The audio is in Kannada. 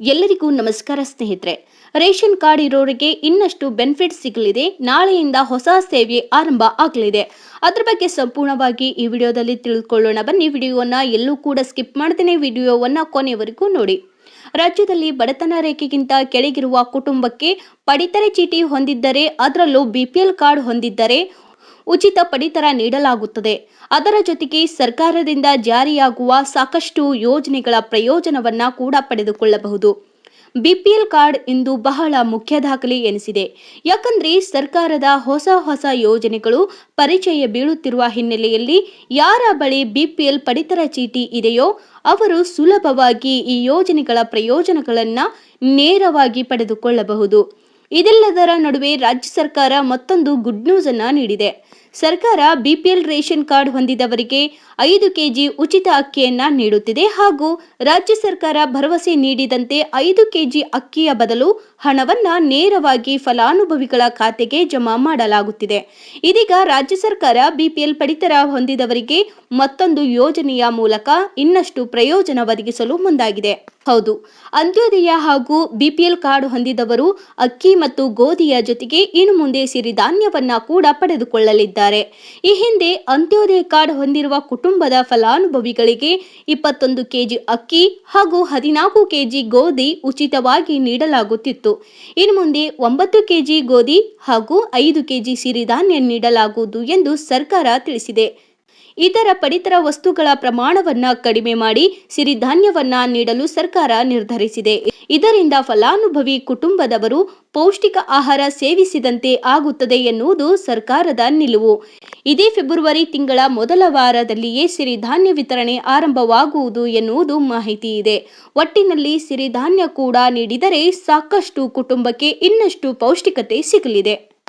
ಎಲ್ಲರಿಗೂ ನಮಸ್ಕಾರ ಸ್ನೇಹಿತರೆ. ರೇಷನ್ ಕಾರ್ಡ್ ಇರೋರಿಗೆ ಇನ್ನಷ್ಟು ಬೆನಿಫಿಟ್ ಸಿಗಲಿದೆ. ನಾಳೆಯಿಂದ ಹೊಸ ಸೇವೆ ಆರಂಭ ಆಗಲಿದೆ. ಅದ್ರ ಬಗ್ಗೆ ಸಂಪೂರ್ಣವಾಗಿ ಈ ವಿಡಿಯೋದಲ್ಲಿ ತಿಳಿದುಕೊಳ್ಳೋಣ ಬನ್ನಿ, ವಿಡಿಯೋವನ್ನ ಎಲ್ಲೂ ಕೂಡ ಸ್ಕಿಪ್ ಮಾಡ್ತೇನೆ ವಿಡಿಯೋವನ್ನ ಕೊನೆಯವರೆಗೂ ನೋಡಿ. ರಾಜ್ಯದಲ್ಲಿ ಬಡತನ ರೇಖೆಗಿಂತ ಕೆಳಗಿರುವ ಕುಟುಂಬಕ್ಕೆ ಪಡಿತರ ಚೀಟಿ ಹೊಂದಿದ್ದರೆ, ಅದರಲ್ಲೂ ಬಿಪಿಎಲ್ ಕಾರ್ಡ್ ಹೊಂದಿದ್ದರೆ ಉಚಿತ ಪಡಿತರ ನೀಡಲಾಗುತ್ತದೆ. ಅದರ ಜೊತೆಗೆ ಸರ್ಕಾರದಿಂದ ಜಾರಿಯಾಗುವ ಸಾಕಷ್ಟು ಯೋಜನೆಗಳ ಪ್ರಯೋಜನವನ್ನ ಕೂಡ ಪಡೆದುಕೊಳ್ಳಬಹುದು. ಬಿಪಿಎಲ್ ಕಾರ್ಡ್ ಇಂದು ಬಹಳ ಮುಖ್ಯ ದಾಖಲೆ ಎನಿಸಿದೆ. ಯಾಕಂದ್ರೆ ಸರ್ಕಾರದ ಹೊಸ ಹೊಸ ಯೋಜನೆಗಳು ಪರಿಚಯ ಬೀಳುತ್ತಿರುವ ಹಿನ್ನೆಲೆಯಲ್ಲಿ ಯಾರ ಬಳಿ ಬಿಪಿಎಲ್ ಪಡಿತರ ಚೀಟಿ ಇದೆಯೋ ಅವರು ಸುಲಭವಾಗಿ ಈ ಯೋಜನೆಗಳ ಪ್ರಯೋಜನಗಳನ್ನು ನೇರವಾಗಿ ಪಡೆದುಕೊಳ್ಳಬಹುದು. ಇದೆಲ್ಲದರ ನಡುವೆ ರಾಜ್ಯ ಸರ್ಕಾರ ಮತ್ತೊಂದು ಗುಡ್ ನ್ಯೂಸ್ ಅನ್ನ ನೀಡಿದೆ. ಸರ್ಕಾರ ಬಿಪಿಎಲ್ ರೇಷನ್ ಕಾರ್ಡ್ ಹೊಂದಿದವರಿಗೆ ಐದು ಕೆಜಿ ಉಚಿತ ಅಕ್ಕಿಯನ್ನ ನೀಡುತ್ತಿದೆ ಹಾಗೂ ರಾಜ್ಯ ಸರ್ಕಾರ ಭರವಸೆ ನೀಡಿದಂತೆ ಐದು ಕೆಜಿ ಅಕ್ಕಿಯ ಬದಲು ಹಣವನ್ನ ನೇರವಾಗಿ ಫಲಾನುಭವಿಗಳ ಖಾತೆಗೆ ಜಮಾ ಮಾಡಲಾಗುತ್ತಿದೆ. ಇದೀಗ ರಾಜ್ಯ ಸರ್ಕಾರ ಬಿಪಿಎಲ್ ಪಡಿತರ ಹೊಂದಿದವರಿಗೆ ಮತ್ತೊಂದು ಯೋಜನೆಯ ಮೂಲಕ ಇನ್ನಷ್ಟು ಪ್ರಯೋಜನ ಒದಗಿಸಲು ಮುಂದಾಗಿದೆ. ಹೌದು, ಅಂತ್ಯೋದಯ ಹಾಗೂ ಬಿಪಿಎಲ್ ಕಾರ್ಡ್ ಹೊಂದಿದವರು ಅಕ್ಕಿ ಮತ್ತು ಗೋಧಿಯ ಜೊತೆಗೆ ಇನ್ನು ಮುಂದೆ ಸಿರಿಧಾನ್ಯವನ್ನ ಕೂಡ ಪಡೆದುಕೊಳ್ಳಲಿದ್ದಾರೆ. ಈ ಹಿಂದೆ ಅಂತ್ಯೋದಯ ಕಾರ್ಡ್ ಹೊಂದಿರುವ ಕುಟುಂಬದ ಫಲಾನುಭವಿಗಳಿಗೆ ಇಪ್ಪತ್ತೊಂದು ಕೆಜಿ ಅಕ್ಕಿ ಹಾಗೂ ಹದಿನಾಲ್ಕು ಕೆಜಿ ಗೋಧಿ ಉಚಿತವಾಗಿ ನೀಡಲಾಗುತ್ತಿತ್ತು. ಇನ್ನು ಮುಂದೆ ಒಂಬತ್ತು ಕೆಜಿ ಗೋಧಿ ಹಾಗೂ ಐದು ಕೆಜಿ ಸಿರಿಧಾನ್ಯ ನೀಡಲಾಗುವುದು ಎಂದು ಸರ್ಕಾರ ತಿಳಿಸಿದೆ. ಇತರ ಪಡಿತರ ವಸ್ತುಗಳ ಪ್ರಮಾಣವನ್ನು ಕಡಿಮೆ ಮಾಡಿ ಸಿರಿಧಾನ್ಯವನ್ನ ನೀಡಲು ಸರ್ಕಾರ ನಿರ್ಧರಿಸಿದೆ. ಇದರಿಂದ ಫಲಾನುಭವಿ ಕುಟುಂಬದವರು ಪೌಷ್ಟಿಕ ಆಹಾರ ಸೇವಿಸಿದಂತೆ ಆಗುತ್ತದೆ ಎನ್ನುವುದು ಸರ್ಕಾರದ ನಿಲುವು. ಇದೇ ಫೆಬ್ರವರಿ ತಿಂಗಳ ಮೊದಲ ವಾರದಲ್ಲಿಯೇ ಸಿರಿಧಾನ್ಯ ವಿತರಣೆ ಆರಂಭವಾಗುವುದು ಎನ್ನುವುದು ಮಾಹಿತಿ ಇದೆ. ಒಟ್ಟಿನಲ್ಲಿ ಸಿರಿಧಾನ್ಯ ಕೂಡ ನೀಡಿದರೆ ಸಾಕಷ್ಟು ಕುಟುಂಬಕ್ಕೆ ಇನ್ನಷ್ಟು ಪೌಷ್ಟಿಕತೆ ಸಿಗಲಿದೆ.